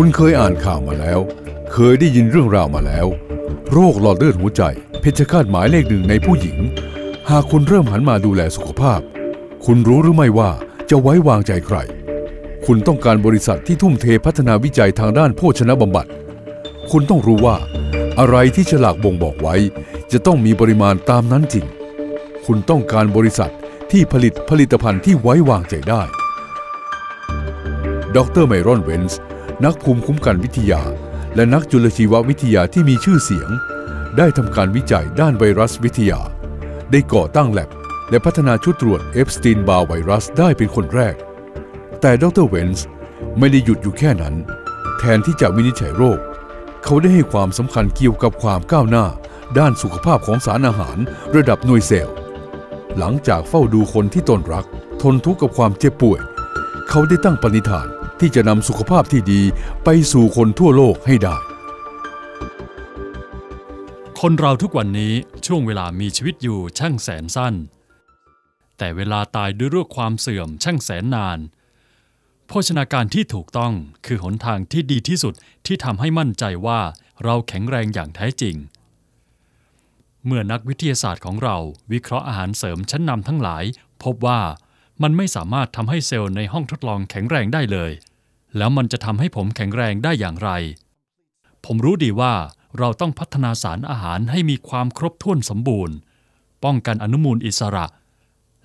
คุณเคยอ่านข่าวมาแล้ว เคยได้ยินเรื่องราวมาแล้ว โรคหลอดเลือดหัวใจ เพชฌฆาตหมายเลขหนึ่งในผู้หญิง หากคุณเริ่มหันมาดูแลสุขภาพ คุณรู้หรือไม่ว่าจะไว้วางใจใคร คุณต้องการบริษัทที่ทุ่มเทพัฒนาวิจัยทางด้านโภชนะบำบัด คุณต้องรู้ว่า อะไรที่ฉลากบ่งบอกไว้ จะต้องมีปริมาณตามนั้นจริง คุณต้องการบริษัทที่ผลิตผลิตภัณฑ์ที่ไว้วางใจได้ ดรไมรอนเวนส์ นักภูมิคุ้มกันวิทยา และนักจุลชีววิทยาที่มีชื่อเสียง ได้ทำการวิจัยด้านไวรัสวิทยา ได้ก่อตั้งแลบและพัฒนาชุดตรวจเอฟสตีนบาไวรัสได้เป็นคนแรก แต่ดรเวนส์ไม่ได้หยุดอยู่แค่นั้น แทนที่จะวินิจฉัยโรค เขาได้ให้ความสำคัญเกี่ยวกับความก้าวหน้า ด้านสุขภาพของสารอาหารระดับหน่วยเซลล์ หลังจากเฝ้าดูคนที่ตนรัก ทนทุกข์กับความเจ็บป่วย เขาได้ตั้งปณิธาน ที่จะนำสุขภาพที่ดีไปสู่คนทั่วโลกให้ได้ คนเราทุกวันนี้ช่วงเวลามีชีวิตอยู่ช่างแสนสั้น แต่เวลาตายด้วยโรคความเสื่อมช่างแสนนาน โภชนาการที่ถูกต้องคือหนทางที่ดีที่สุดที่ทำให้มั่นใจว่าเราแข็งแรงอย่างแท้จริง เมื่อนักวิทยาศาสตร์ของเราวิเคราะห์อาหารเสริมชั้นนำทั้งหลาย พบว่ามันไม่สามารถทำให้เซลล์ในห้องทดลองแข็งแรงได้เลย แล้วมันจะทำให้ผมแข็งแรงได้อย่างไร ผมรู้ดีว่าเราต้องพัฒนาสารอาหารให้มีความครบถ้วนสมบูรณ์ ป้องกันอนุมูลอิสระ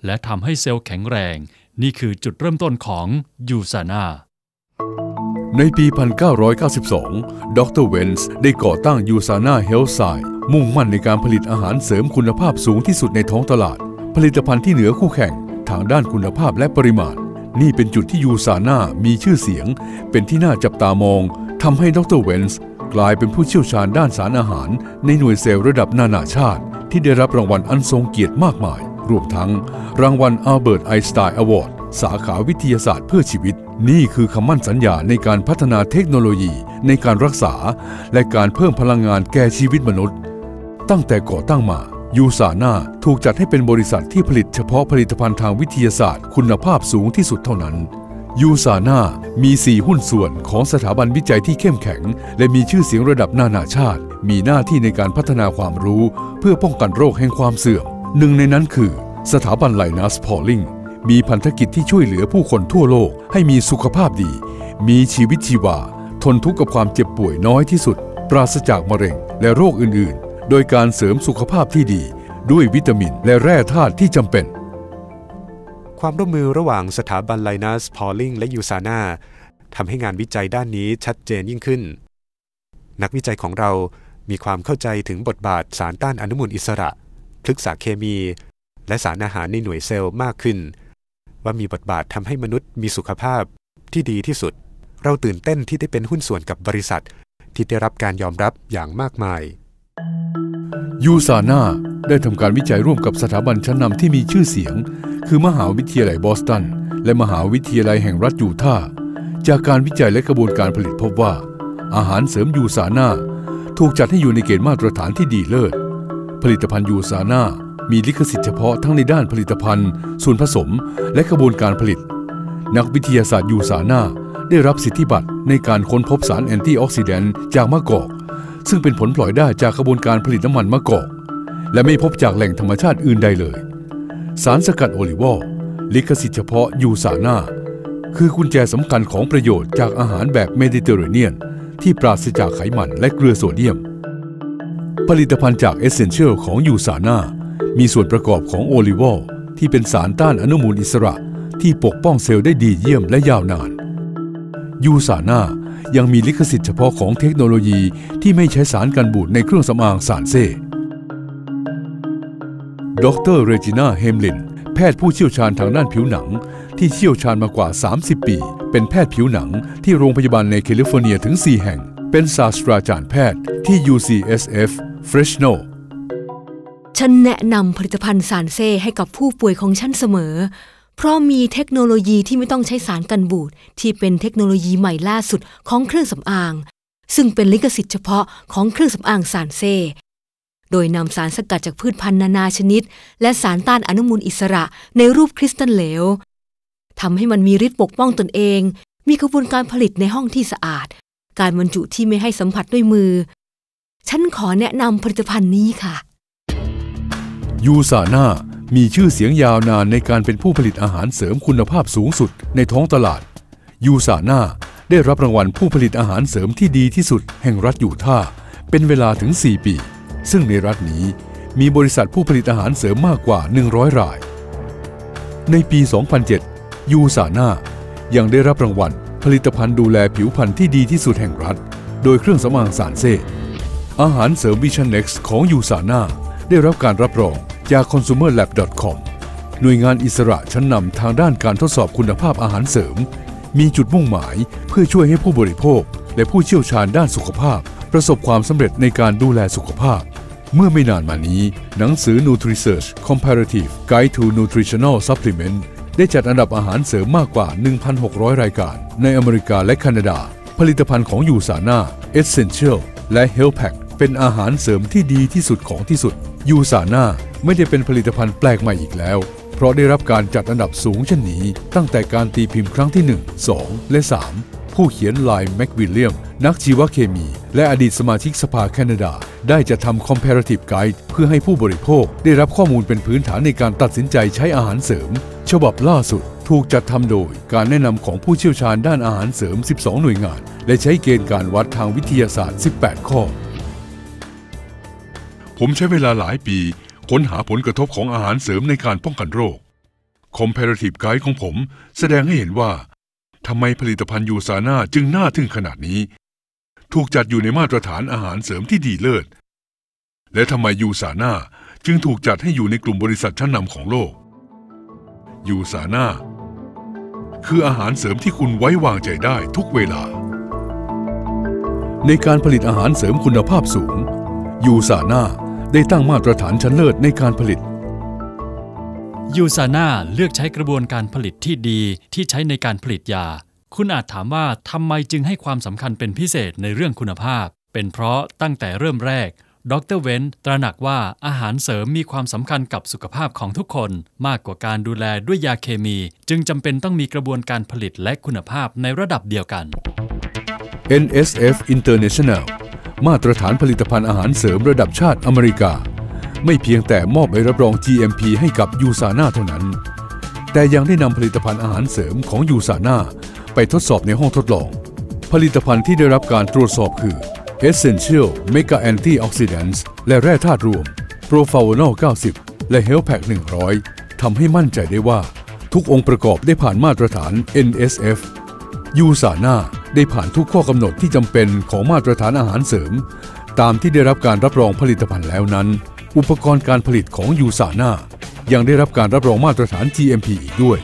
และทำให้เซลล์แข็งแรง นี่คือจุดเริ่มต้นของยูซานาในปี 1992 ดรเวนส์ได้ก่อตั้งยูซาน่าเฮลท์ไซมุ่งมั่นในการผลิตอาหารเสริมคุณภาพสูงที่สุดในท้องตลาด ผลิตภัณฑ์ที่เหนือคู่แข่งทางด้านคุณภาพและปริมาณ นี่เป็นจุดที่ยูซาน่ามีชื่อเสียง เป็นที่น่าจับตามองทำให้ดรเวนส์กลายเป็นผู้เชี่ยวชาญด้านสารอาหาร ในหน่วยเซลล์ระดับนานาชาติ ที่ได้รับรางวัลอันทรงเกียรติมากมาย รวมทั้งรางวัลอัลเบิร์ตไอน์สไตน์อวอร์ดสาขาวิทยาศาสตร์เพื่อชีวิต นี่คือคำมั่นสัญญาในการพัฒนาเทคโนโลยีในการรักษา และการเพิ่มพลังงานแก่ชีวิตมนุษย์ ตั้งแต่ก่อตั้งมา ยูซาน่าถูกจัดให้เป็นบริษัทที่ผลิตเฉพาะผลิตภัณฑ์ทางวิทยาศาสตร์ คุณภาพสูงที่สุดเท่านั้น ยูซาน่ามี 4 หุ้นส่วนของสถาบันวิจัยที่เข้มแข็ง และมีชื่อเสียงระดับนานาชาติ มีหน้าที่ในการพัฒนาความรู้ เพื่อป้องกันโรคแห่งความเสื่อม หนึ่งในนั้นคือ สถาบันไลนัสพอลลิงมีพันธกิจที่ช่วยเหลือผู้คนทั่วโลกให้มีสุขภาพดี มีชีวิตชีวา ทนทุกข์กับความเจ็บป่วยน้อยที่สุด ปราศจากมะเร็งและโรคอื่น โดยการเสริมสุขภาพที่ดีด้วยวิตามินและแร่ธาตุที่จำเป็น ความร่วมมือระหว่างสถาบันไลนัสพอลลิงและยูซาน่าทำให้งานวิจัยด้านนี้ชัดเจนยิ่งขึ้น นักวิจัยของเรามีความเข้าใจถึงบทบาทสารต้านอนุมูลอิสระพฤกษาเคมี และสารอาหารในหน่วยเซลล์มากขึ้น ว่ามีบทบาททำให้มนุษย์มีสุขภาพที่ดีที่สุด เราตื่นเต้นที่ได้เป็นหุ้นส่วนกับบริษัท ที่ได้รับการยอมรับอย่างมากมาย ยูซาน่าได้ทำการวิจัยร่วมกับสถาบันชั้นนำที่มีชื่อเสียง คือมหาวิทยาลัยบอสตัน และมหาวิทยาลัยแห่งรัฐยูทาห์จากการวิจัยและกระบวนการผลิตพบว่า อาหารเสริมยูซาน่าถูกจัดให้อยู่ในเกณฑ์มาตรฐานที่ดีเลิศ ผลิตภัณฑ์ยูซาน่ามีลิขสิทธิ์เฉพาะทั้งในด้านผลิตภัณฑ์ ส่วนผสม และกระบวนการผลิต นักวิทยาศาสตร์ยูซาน่าได้รับสิทธิบัตรในการค้นพบสารแอนตี้ออกซิแดนต์จากมะกอก ซึ่งเป็นผลพลอยได้จากกระบวนการผลิตน้ำมันมะกอก และไม่พบจากแหล่งธรรมชาติอื่นใดเลย สารสกัดโอลิวอลลิขสิทธิ์เฉพาะยูซาน่าคือกุญแจสำคัญของประโยชน์จากอาหารแบบเมดิเตอร์เรเนียน ที่ปราศจากไขมันและเกลือโซเดียม ผลิตภัณฑ์จากเอเซนเชียลของยูซาน่ามีส่วนประกอบของโอลิวอลที่เป็นสารต้านอนุมูลอิสระที่ปกป้องเซลล์ได้ดีเยี่ยมและยาวนานยูซาน่า ยังมีลิขสิทธิ์เฉพาะของเทคโนโลยีที่ไม่ใช้สารกันบูดในเครื่องสำอางสารเซ่ดรเรจิน่าเฮมลิน แพทย์ผู้เชี่ยวชาญทางด้านผิวหนัง ที่เชี่ยวชาญมากว่า 30 ปี เป็นแพทย์ผิวหนังที่โรงพยาบาลในแคลิฟอร์เนียถึง 4 แห่ง เป็นศาสตราจารย์แพทย์ที่ UCSF Fresno ฉันแนะนำผลิตภัณฑ์สารเซ่ให้กับผู้ป่วยของฉันเสมอ เพราะมีเทคโนโลยีที่ไม่ต้องใช้สารกันบูดที่เป็นเทคโนโลยีใหม่ล่าสุดของเครื่องสำอาง ซึ่งเป็นลิขสิทธิ์เฉพาะของเครื่องสำอางสารเซโดยนำสารสกัดจากพืชพันธุ์นานาชนิด และสารต้านอนุมูลอิสระในรูปคริสตัลเหลวทำให้มันมีฤทธิ์ปกป้องตนเอง มีกระบวนการผลิตในห้องที่สะอาด การบรรจุที่ไม่ให้สัมผัสด้วยมือ ฉันขอแนะนำผลิตภัณฑ์นี้ค่ะ ยูซาน่า มีชื่อเสียงยาวนานในการเป็นผู้ผลิตอาหารเสริมคุณภาพสูงสุดในท้องตลาด ยูซาน่าได้รับรางวัลผู้ผลิตอาหารเสริมที่ดีที่สุด แห่งรัฐยูทาห์เป็นเวลาถึง 4 ปี ซึ่งในรัฐนี้มีบริษัทผู้ผลิตอาหารเสริมมากกว่า 100 ราย ในปี 2007 ยูซาน่ายังได้รับรางวัล ผลิตภัณฑ์ดูแลผิวพรรณที่ดีที่สุดแห่งรัฐ โดยเครื่องสำอางสารเซอาหารเสริมวิชั่นเน็กซ์ของยูซาน่าได้รับการรับรอง จาก consumerlab.com หน่วยงานอิสระชั้นนำทางด้านการทดสอบคุณภาพอาหารเสริม มีจุดมุ่งหมายเพื่อช่วยให้ผู้บริโภค และผู้เชี่ยวชาญด้านสุขภาพ ประสบความสำเร็จในการดูแลสุขภาพ เมื่อไม่นานมานี้ หนังสือ NutriSearch Comparative Guide to Nutritional Supplement ได้จัดอันดับอาหารเสริมมากกว่า 1,600 รายการ ในอเมริกาและแคนาดา ผลิตภัณฑ์ของยูซาน่า Essential และ helpack เป็นอาหารเสริมที่ดีที่สุดของที่สุดยูซาน่า ไม่ได้เป็นผลิตภัณฑ์แปลกใหม่อีกแล้ว เพราะได้รับการจัดอันดับสูงเช่นนี้ตั้งแต่การตีพิมพ์ครั้งที่ 1 2 และ 3 ผู้เขียนไลน์แม็กวิลเลียม นักชีวเคมี และอดีตสมาชิกสภาแคนาดา ได้จะทำ comparative guide เพื่อให้ผู้บริโภค ได้รับข้อมูลเป็นพื้นฐานในการตัดสินใจใช้อาหารเสริม ฉบับล่าสุดถูกจัดทำโดยการแนะนำของผู้เชี่ยวชาญด้านอาหารเสริม 12 หน่วยงาน และใช้เกณฑ์การวัดทางวิทยาศาสตร์ 18 ข้อ ผมใช้เวลาหลายปี ค้นหาผลกระทบของอาหารเสริมในการป้องกันโรค Comparative Guide ของผมแสดงให้เห็นว่าทำไมผลิตภัณฑ์ยูซาน่าจึงน่าทึ่งขนาดนี้ ถูกจัดอยู่ในมาตรฐานอาหารเสริมที่ดีเลิศ และทำไมยูซาน่าจึงถูกจัดให้อยู่ในกลุ่มบริษัทชั้นนำของโลก ยูซาน่าคืออาหารเสริมที่คุณไว้วางใจได้ทุกเวลา ในการผลิตอาหารเสริมคุณภาพสูงยูซาน่า ได้ตั้งมาตรฐานชั้นเลิศในการผลิต ยูซาน่าเลือกใช้กระบวนการผลิตที่ดีที่ใช้ในการผลิตยา คุณอาจถามว่าทำไมจึงให้ความสำคัญเป็นพิเศษในเรื่องคุณภาพ เป็นเพราะตั้งแต่เริ่มแรกดรเวนตระหนักว่าอาหารเสริมมีความสำคัญกับสุขภาพของทุกคน มากกว่าการดูแลด้วยยาเคมี จึงจำเป็นต้องมีกระบวนการผลิตและคุณภาพในระดับเดียวกัน NSF International มาตรฐานผลิตภัณฑ์อาหารเสริมระดับชาติอเมริกา ไม่เพียงแต่มอบใบรับรอง GMP ให้กับยูซาน่าเท่านั้น แต่ยังได้นำผลิตภัณฑ์อาหารเสริมของยูซาน่าไปทดสอบในห้องทดลอง ผลิตภัณฑ์ที่ได้รับการตรวจสอบคือ Essential Mega Antioxidants และแร่ธาตุรวม Proflavonol 90 และ Health Pack 100ทำให้มั่นใจได้ว่า ทุกองค์ประกอบได้ผ่านมาตรฐาน NSF ยูซาน่าได้ผ่านทุกข้อกำหนดที่จำเป็นของมาตรฐานอาหารเสริม ตามที่ได้รับการรับรองผลิตภัณฑ์แล้วนั้น อุปกรณ์การผลิตของยูซาน่ายังได้รับการรับรองมาตรฐาน GMP อีกด้วย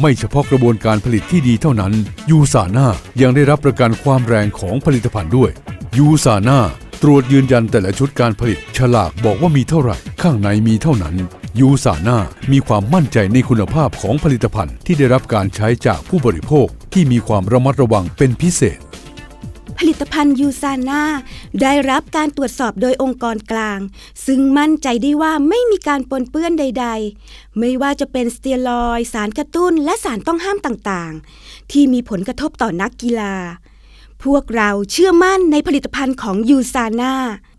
ไม่เฉพาะกระบวนการผลิตที่ดีเท่านั้นยูซาน่ายังได้รับประกันความแรงของผลิตภัณฑ์ด้วยยูซาน่าตรวจยืนยันแต่ละชุดการผลิต ฉลากบอกว่ามีเท่าไหร่ ข้างในมีเท่านั้น ยูซาน่ามีความมั่นใจในคุณภาพของผลิตภัณฑ์ที่ได้รับการใช้จากผู้บริโภคที่มีความระมัดระวังเป็นพิเศษ ผลิตภัณฑ์ยูซาน่าได้รับการตรวจสอบโดยองค์กรกลาง ซึ่งมั่นใจได้ว่าไม่มีการปนเปื้อนใด ๆ ไม่ว่าจะเป็นสเตียรอยด์สารกระตุ้น และสารต้องห้ามต่างๆ ที่มีผลกระทบต่อนักกีฬา พวกเราเชื่อมั่นในผลิตภัณฑ์ของยูซาน่า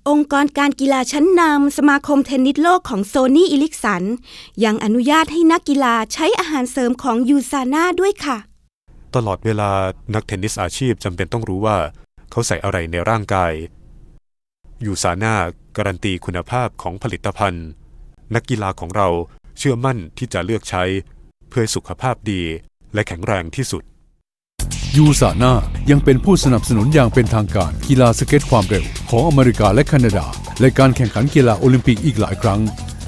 องค์กรการกีฬาชั้นนำสมาคมเทนนิสโลกของโซนี่อิลิกสัน ยังอนุญาตให้นักกีฬาใช้อาหารเสริมของยูซาน่าด้วยค่ะ ตลอดเวลานักเทนนิสอาชีพจำเป็นต้องรู้ว่า เขาใส่อะไรในร่างกาย ยูซาน่าการันตีคุณภาพของผลิตภัณฑ์ นักกีฬาของเราเชื่อมั่นที่จะเลือกใช้ เพื่อสุขภาพดีและแข็งแรงที่สุด ยูซาน่ายังเป็นผู้สนับสนุนอย่างเป็นทางการกีฬาสเก็ตความเร็ว ของอเมริกาและแคนาดา และการแข่งขันกีฬาโอลิมปิกอีกหลายครั้ง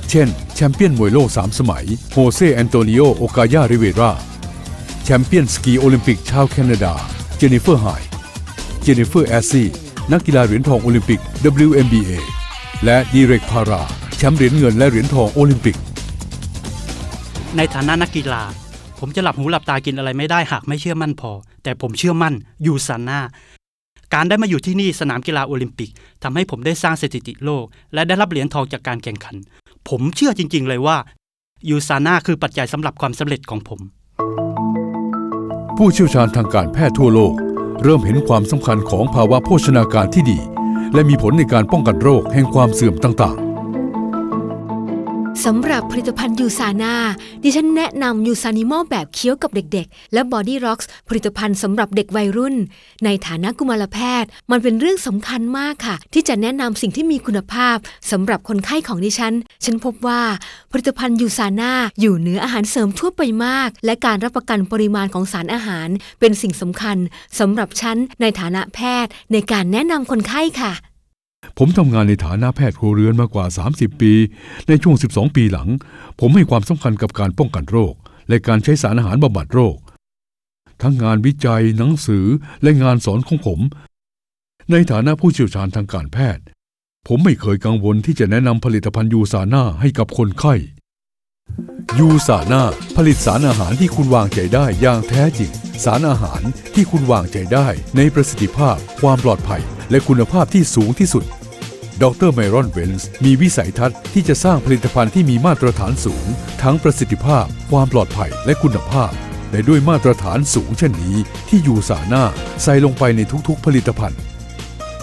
เช่น แชมเปี้ยนมวยโลก 3 สมัย โฮเซแอนโตนิโอ โอกายาริเวราแชมเปี้ยนสกีโอลิมปิกชาวแคนาดา เจนนิเฟอร์ไฮเจนนิเฟอร์แอซีนักกีฬาเหรียญทองโอลิมปิก WNBA และดีเรกพาราแชมป์เหรียญเงินและเหรียญทองโอลิมปิก ในฐานะนักกีฬา ผมจะหลับหูหลับตากินอะไรไม่ได้หากไม่เชื่อมั่นพอ แต่ผมเชื่อมั่นยูซาน่าการได้มาอยู่ที่นี่สนามกีฬาโอลิมปิกทำให้ผมได้สร้างสถิติโลก และได้รับเหรียญทองจากการแข่งขัน ผมเชื่อจริง ๆ เลยว่ายูซาน่าคือปัจจัยสำหรับความสำเร็จของผม ผู้เชี่ยวชาญทางการแพทย์ทั่วโลก เริ่มเห็นความสำคัญของภาวะโภชนาการที่ดี และมีผลในการป้องกันโรคแห่งความเสื่อมต่างๆ สำหรับผลิตภัณฑ์ยูซาน่าดิฉันแนะนำยูซานิมอลแบบเคี้ยวกับเด็กๆ และบอดี้ร็อกส์ผลิตภัณฑ์สำหรับเด็กวัยรุ่น ในฐานะกุมารแพทย์ มันเป็นเรื่องสำคัญมากค่ะ ที่จะแนะนำสิ่งที่มีคุณภาพสำหรับคนไข้ของดิฉัน ฉันพบว่าผลิตภัณฑ์ยูซาน่าอยู่เหนืออาหารเสริมทั่วไปมาก และการรับประกันปริมาณของสารอาหาร เป็นสิ่งสำคัญสำหรับฉันในฐานะแพทย์ ในการแนะนำคนไข้ค่ะ ผมทำงานในฐานะแพทย์ครัวเรือนมากว่า 30 ปี ในช่วง 12 ปีหลัง ผมให้ความสำคัญกับการป้องกันโรค และการใช้สารอาหารบำบัดโรค ทั้งงานวิจัย หนังสือ และงานสอนของผม ในฐานะผู้เชี่ยวชาญทางการแพทย์ ผมไม่เคยกังวลที่จะแนะนำผลิตภัณฑ์ยูซาน่าให้กับคนไข้ ยูซาน่าผลิตสารอาหารที่คุณวางใจได้อย่างแท้จริง สารอาหารที่คุณวางใจได้ในประสิทธิภาพ ความปลอดภัยและคุณภาพที่สูงที่สุด ดรไมรอนเวนส์มีวิสัยทัศน์ที่จะสร้างผลิตภัณฑ์ที่มีมาตรฐานสูง ทั้งประสิทธิภาพ ความปลอดภัยและคุณภาพแต่ด้วยมาตรฐานสูงเช่นนี้ ที่ยูซาน่าใส่ลงไปในทุกๆผลิตภัณฑ์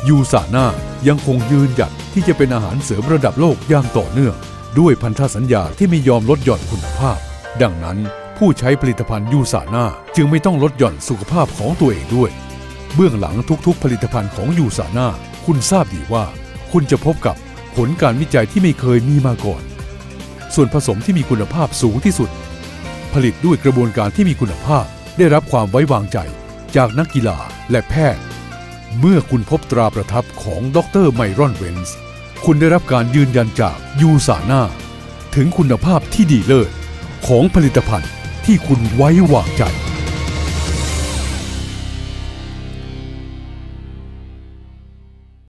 ยูซาน่ายังคงยืนหยัดที่จะเป็นอาหารเสริมระดับโลกอย่างต่อเนื่อง ด้วยพันธสัญญาที่ไม่ยอมลดหย่อนคุณภาพ ดังนั้นผู้ใช้ผลิตภัณฑ์ยูซาน่าจึงไม่ต้องลดหย่อนสุขภาพของตัวเองด้วย เบื้องหลังทุกๆ ผลิตภัณฑ์ของยูซาน่าคุณทราบดีว่า คุณจะพบกับผลการวิจัยที่ไม่เคยมีมาก่อน ส่วนผสมที่มีคุณภาพสูงที่สุด ผลิตด้วยกระบวนการที่มีคุณภาพได้รับความไว้วางใจ จากนักกีฬาและแพทย์ เมื่อคุณพบตราประทับของดรไมรอนเวนส์คุณได้รับการยืนยันจากยูซาน่าถึงคุณภาพที่ดีเลิศของผลิตภัณฑ์ที่คุณไว้วางใจ